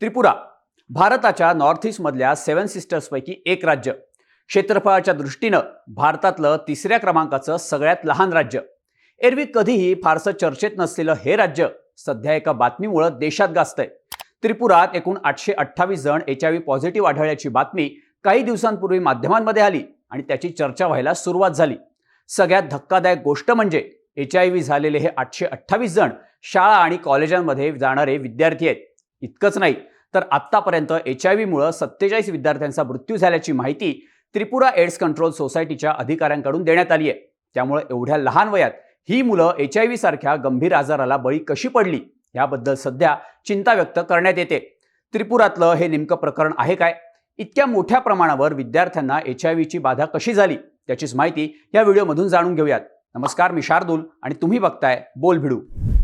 त्रिपुरा भारताच्या नॉर्थ ईस्टमधल्या सेवन सिस्टर्सपैकी एक राज्य. क्षेत्रफळाच्या दृष्टीनं भारतातलं तिसऱ्या क्रमांकाचं सगळ्यात लहान राज्य. एरवी कधीही फारसं चर्चेत नसलेलं हे राज्य सध्या एका बातमीमुळं देशात गाजतंय. त्रिपुरात एकूण आठशे अठ्ठावीस जण एच आय व्ही पॉझिटिव्ह आढळल्याची बातमी काही दिवसांपूर्वी माध्यमांमध्ये आली आणि त्याची चर्चा व्हायला सुरुवात झाली. सगळ्यात धक्कादायक गोष्ट म्हणजे एच आय व्ही झालेले हे आठशे अठ्ठावीस जण शाळा आणि कॉलेजांमध्ये जाणारे विद्यार्थी आहेत. इतकंच नाही. तर आत्तापर्यंत एच आय व्हीमुळं सत्तेचाळीस विद्यार्थ्यांचा मृत्यू झाल्याची माहिती त्रिपुरा एड्स कंट्रोल सोसायटीच्या अधिकाऱ्यांकडून देण्यात आली आहे त्यामुळे एवढ्या लहान वयात ही मुलं एच आय व्ही सारख्या गंभीर आजाराला बळी कशी पडली? याबद्दल सध्या चिंता व्यक्त करण्यात येते. त्रिपुरातलं हे नेमकं प्रकरण आहे काय? इतक्या मोठ्या प्रमाणावर विद्यार्थ्यांना एच आय व्हीची बाधा कशी झाली? त्याचीच माहिती या व्हिडिओमधून जाणून घेऊयात. नमस्कार मी शार्दूल आणि तुम्ही बघताय Bol Bhidu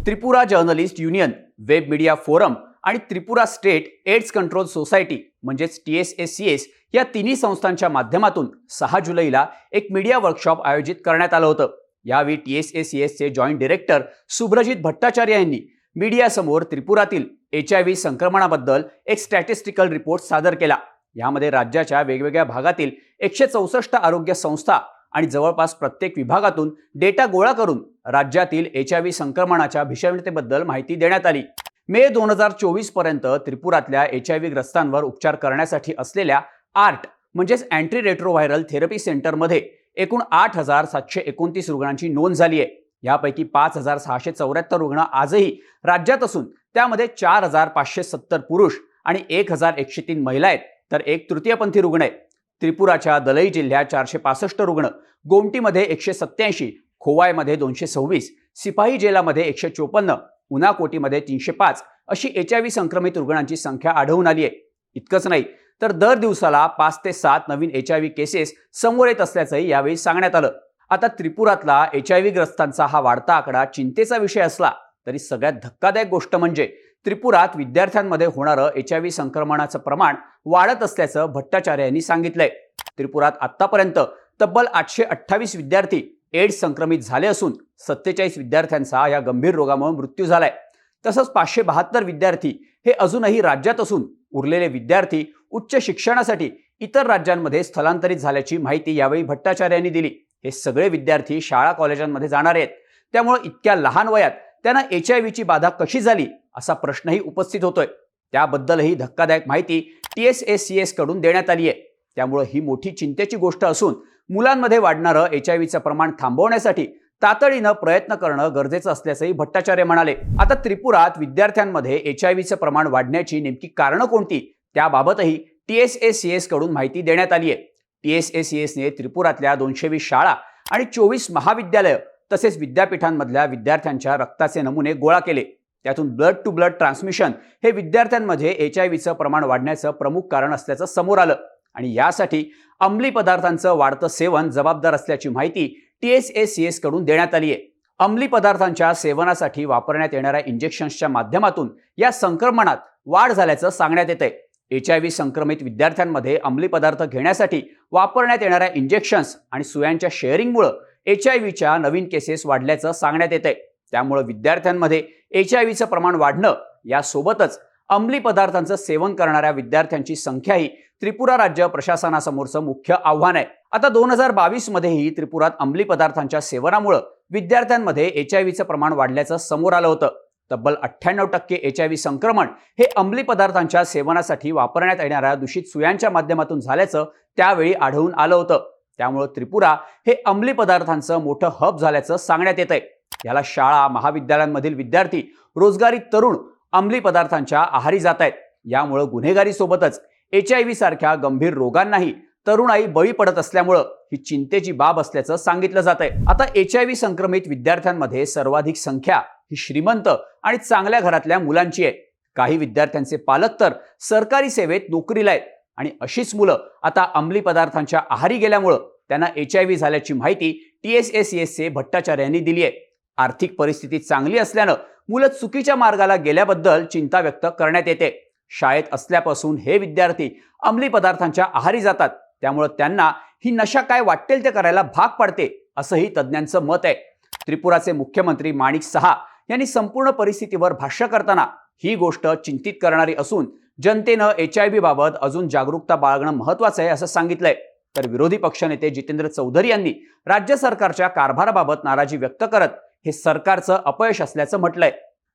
Tripura journalist union web media forum आणि Tripura state AIDS control society म्हणजेच T S S C S या तिन्ही संस्थांच्या माध्यमातून सहा जुलैला एक मीडिया वर्कशॉप आयोजित करण्यात आलं होतं. यावेळी टी एस ए सी एसचे जॉईंट डिरेक्टर सुभ्रजित भट्टाचार्य यांनी मीडियासमोर त्रिपुरातील एच आय व्ही संक्रमणाबद्दल एक स्टॅटिस्टिकल रिपोर्ट सादर केला. यामध्ये राज्याच्या वेगवेगळ्या भागातील एकशे चौसष्ट आरोग्य संस्था आणि जवळपास प्रत्येक विभागातून डेटा गोळा करून राज्यातील एच आय व्ही संक्रमणाच्या भीषणतेबद्दल माहिती देण्यात आली. मे दोन हजार चोवीसपर्यंत त्रिपुरातल्या एच आय व्ही ग्रस्तांवर उपचार करण्यासाठी असलेल्या आर्ट म्हणजेच अँटी रेट्रोव्हायरल थेरपी सेंटरमध्ये एकूण आठ हजार सातशे एकोणतीस रुग्णांची नोंद झाली आहे. यापैकी पाच हजार सहाशे चौऱ्याहत्तर रुग्ण आजही राज्यात असून त्यामध्ये चार हजार पाचशे सत्तर पुरुष आणि एक हजार एकशे तीन महिला आहेत तर एक तृतीयपंथी रुग्ण आहेत त्रिपुराच्या दलई जिल्ह्यात चारशे पासष्ट रुग्ण गोमटीमध्ये एकशे सत्याऐंशी खोवायमध्ये दोनशे सव्वीस सिपाही जेलामध्ये एकशे चोपन्न उनाकोटीमध्ये तीनशे पाच अशी एच आय व्ही संक्रमित रुग्णांची संख्या आढळून आली आहे. इतकंच नाही तर दर दिवसाला पाच ते सात नवीन एच आय व्ही केसेस समोर येत असल्याचंही यावेळी सांगण्यात आलं. आता त्रिपुरातला एच आय व्ही ग्रस्तांचा हा वाढता आकडा चिंतेचा विषय असला तरी सगळ्यात धक्कादायक गोष्ट म्हणजे त्रिपुरात विद्यार्थ्यांमध्ये होणारं एच आय व्ही संक्रमणाचं प्रमाण वाढत असल्याचं भट्टाचार्य यांनी सांगितलंय. त्रिपुरात आतापर्यंत तब्बल आठशे अठ्ठावीस विद्यार्थी एड्स संक्रमित झाले असून सत्तेचाळीस विद्यार्थ्यांचा या गंभीर रोगामुळे मृत्यू झालाय. तसंच पाचशे बहात्तर विद्यार्थी हे अजूनही राज्यात असून उरलेले विद्यार्थी उच्च शिक्षणासाठी इतर राज्यांमध्ये स्थलांतरित झाल्याची माहिती यावेळी भट्टाचार्यांनी दिली. हे सगळे विद्यार्थी शाळा कॉलेजांमध्ये जाणार आहेत. त्यामुळे इतक्या लहान वयात त्यांना एच आय व्हीची बाधा कशी झाली असा प्रश्नही उपस्थित होतोय. त्याबद्दलही धक्कादायक माहिती टी एस एस सी एसकडून देण्यात आली आहे त्यामुळे ही मोठी चिंतेची गोष्ट असून मुलांमध्ये वाढणारं एच आय व्हीचं प्रमाण थांबवण्यासाठी तातडीनं प्रयत्न करणं गरजेचं असल्याचंही भट्टाचार्य म्हणाले. आता त्रिपुरात विद्यार्थ्यांमध्ये एच आय व्हीचं प्रमाण वाढण्याची नेमकी कारणं कोणती? त्याबाबतही टी एस एस सी एसकडून माहिती देण्यात आली आहे. टी एस एस सी एसने त्रिपुरातल्या दोनशे वीस शाळा आणि चोवीस महाविद्यालयं तसेच विद्यापीठांमधल्या विद्यार्थ्यांच्या रक्ताचे नमुने गोळा केले. त्यातून ब्लड टू ब्लड ट्रान्समिशन हे विद्यार्थ्यांमध्ये एच आय व्हीचं प्रमाण वाढण्याचं प्रमुख कारण असल्याचं समोर आलं. आणि यासाठी अंमली पदार्थांचं वाढतं सेवन जबाबदार असल्याची माहिती टी एस एस सी एसकडून देण्यात आली आहे अंमली पदार्थांच्या सेवनासाठी वापरण्यात येणाऱ्या इंजेक्शन्सच्या माध्यमातून या संक्रमणात वाढ झाल्याचं सांगण्यात येत आहे एच आय व्ही संक्रमित विद्यार्थ्यांमध्ये अंमली पदार्थ घेण्यासाठी वापरण्यात येणाऱ्या इंजेक्शन्स आणि सुयांच्या शेअरिंगमुळं एच आय व्हीच्या नवीन केसेस वाढल्याचं सांगण्यात येत आहे त्यामुळं विद्यार्थ्यांमध्ये एच आय व्हीचं प्रमाण वाढणं यासोबतच अंमली पदार्थांचं सेवन करणाऱ्या विद्यार्थ्यांची संख्याही त्रिपुरा राज्य प्रशासनासमोरचं मुख्य आव्हान आहे. आता दोन हजार बावीस मध्येही त्रिपुरात अंमली पदार्थांच्या सेवनामुळं विद्यार्थ्यांमध्ये एच आय व्हीचं प्रमाण वाढल्याचं समोर आलं होतं. तब्बल अठ्ठ्याण्णव टक्के एच आय व्ही संक्रमण हे अंमली पदार्थांच्या सेवनासाठी वापरण्यात येणाऱ्या दूषित सुयांच्या माध्यमातून झाल्याचं त्यावेळी आढळून आलं होतं. त्यामुळं त्रिपुरा हे अंमली पदार्थांचं मोठं हब झाल्याचं सांगण्यात येत आहे याला शाळा महाविद्यालयांमधील विद्यार्थी रोजगारी तरुण अंमली पदार्थांच्या आहारी जात आहेत यामुळं गुन्हेगारीसोबतच एच आय व्ही सारख्या गंभीर रोगांनाही तरुणाई बळी पडत असल्यामुळं ही चिंतेची बाब असल्याचं सांगितलं जात आहे आता एच आय व्ही संक्रमित विद्यार्थ्यांमध्ये सर्वाधिक संख्या ही श्रीमंत आणि चांगल्या घरातल्या मुलांची आहे. काही विद्यार्थ्यांचे पालक तर सरकारी सेवेत नोकरीला आहेत. आणि अशीच मुलं आता अंमली पदार्थांच्या आहारी गेल्यामुळं त्यांना एच आय व्ही झाल्याची माहिती टी एस एस एसचे भट्टाचार्य यांनी दिली आहे आर्थिक परिस्थिती चांगली असल्यानं मुलं चुकीच्या मार्गाला गेल्याबद्दल चिंता व्यक्त करण्यात येते. शाळेत असल्यापासून हे विद्यार्थी अंमली पदार्थांच्या आहारी जातात. त्यामुळं त्यांना ही नशा काय वाटेल ते करायला भाग पाडते असंही तज्ज्ञांचं मत आहे. त्रिपुराचे मुख्यमंत्री माणिक सहा यांनी संपूर्ण परिस्थितीवर भाष्य करताना ही गोष्ट चिंतित करणारी असून जनतेनं एच आय व्ही बाबत अजून जागरूकता बाळगणं महत्वाचं आहे असं सांगितलंय. तर विरोधी पक्षनेते जितेंद्र चौधरी यांनी राज्य सरकारच्या कारभाराबाबत नाराजी व्यक्त करत हे सरकारचं अपयश असल्याचं म्हटलंय.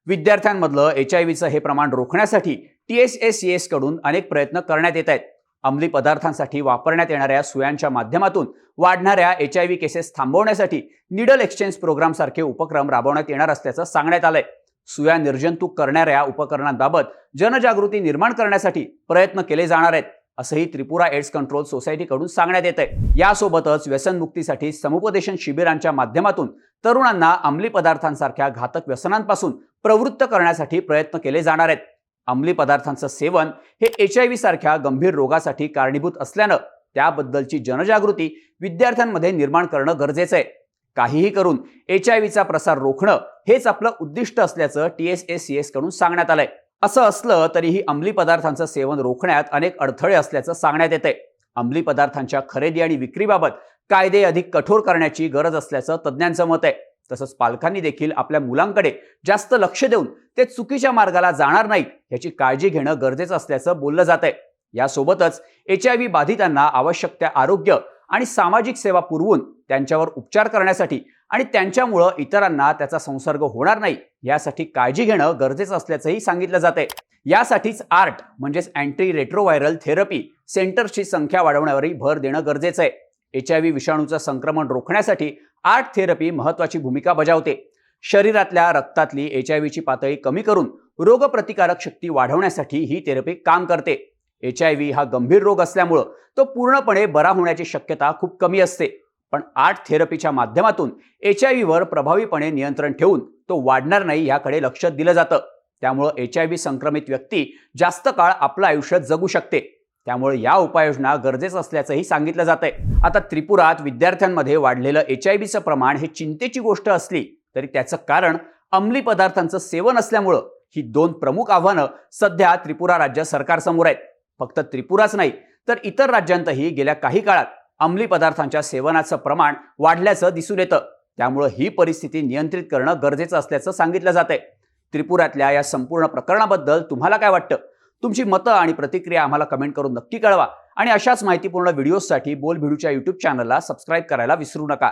विद्यार्थ्यांमधलं एच आय व्हीचं हे प्रमाण रोखण्यासाठी टी एस एस सी एसकडून अनेक प्रयत्न करण्यात येत आहेत. अंमली पदार्थांसाठी वापरण्यात येणाऱ्या सुयांच्या माध्यमातून वाढणाऱ्या एच आय व्ही केसेस थांबवण्यासाठी निडल एक्सचेंज प्रोग्रामसारखे उपक्रम राबवण्यात येणार असल्याचं सांगण्यात आलंय. सुया निर्जंतुक करणाऱ्या उपकरणांबाबत जनजागृती निर्माण करण्यासाठी प्रयत्न केले जाणार आहेत. असंही त्रिपुरा एड्स कंट्रोल सोसायटीकडून सांगण्यात येत आहे यासोबतच व्यसनमुक्तीसाठी समुपदेशन शिबिरांच्या माध्यमातून तरुणांना अंमली पदार्थांसारख्या घातक व्यसनांपासून प्रवृत्त करण्यासाठी प्रयत्न केले जाणार आहेत. अंमली पदार्थांचं सेवन हे एच आय व्ही सारख्या गंभीर रोगासाठी कारणीभूत असल्यानं त्याबद्दलची जनजागृती विद्यार्थ्यांमध्ये निर्माण करणं गरजेचं आहे. काहीही करून एच आय व्हीचा प्रसार रोखणं हेच आपलं उद्दिष्ट असल्याचं टी एस एस सी एसकडून सांगण्यात आलंय. असं असलं तरीही अंमली पदार्थांचं सेवन रोखण्यात अनेक अडथळे असल्याचं सांगण्यात येते अंमली पदार्थांच्या खरेदी आणि विक्रीबाबत कायदे अधिक कठोर करण्याची गरज असल्याचं तज्ज्ञांचं मत आहे. तसंच पालकांनी देखील आपल्या मुलांकडे जास्त लक्ष देऊन ते चुकीच्या मार्गाला जाणार नाहीत याची काळजी घेणं गरजेचं असल्याचं बोललं जात आहे यासोबतच एच आय व्ही बाधितांना आवश्यक त्या आरोग्य आणि सामाजिक सेवा पुरवून त्यांच्यावर उपचार करण्यासाठी आणि त्यांच्यामुळं इतरांना त्याचा संसर्ग होणार नाही यासाठी काळजी घेणं गरजेचं असल्याचंही सांगितलं जाते यासाठीच आर्ट म्हणजेच अँटी रेट्रोव्हायरल थेरपी सेंटर्सची संख्या वाढवण्यावरही भर देणं गरजेचं आहे. एच आय व्ही विषाणूचं संक्रमण रोखण्यासाठी आर्ट थेरपी महत्वाची भूमिका बजावते. शरीरातल्या रक्तातली एच आय व्हीची पातळी कमी करून रोगप्रतिकारक शक्ती वाढवण्यासाठी ही थेरपी काम करते. एच आय व्ही हा गंभीर रोग असल्यामुळं तो पूर्णपणे बरा होण्याची शक्यता खूप कमी असते. पण आर्ट थेरपीच्या माध्यमातून एच आय व्हीवर प्रभावीपणे नियंत्रण ठेवून तो वाढणार नाही याकडे लक्ष दिलं जातं. त्यामुळं एच आय व्ही संक्रमित व्यक्ती जास्त काळ आपलं आयुष्य जगू शकते. त्यामुळे या उपाययोजना गरजेचं असल्याचंही सांगितलं जात आहे आता त्रिपुरात विद्यार्थ्यांमध्ये वाढलेलं एच आय व्हीचं प्रमाण हे चिंतेची गोष्ट असली तरी त्याचं कारण अंमली पदार्थांचं सेवन असल्यामुळं ही दोन प्रमुख आव्हानं सध्या त्रिपुरा राज्य सरकारसमोर आहेत. फक्त त्रिपुराच नाही तर इतर राज्यांतही गेल्या काही काळात अंमली पदार्थांच्या सेवनाचं प्रमाण वाढल्याचं दिसून येतं. त्यामुळं ही परिस्थिती नियंत्रित करणं गरजेचं असल्याचं सांगितलं जात आहे त्रिपुरातल्या या संपूर्ण प्रकरणाबद्दल तुम्हाला काय वाटतं? तुमची मतं आणि प्रतिक्रिया आम्हाला कमेंट करून नक्की कळवा. आणि अशाच माहितीपूर्ण व्हिडिओजसाठी बोल भिडूच्या यूट्यूब चॅनलला सबस्क्राईब करायला विसरू नका.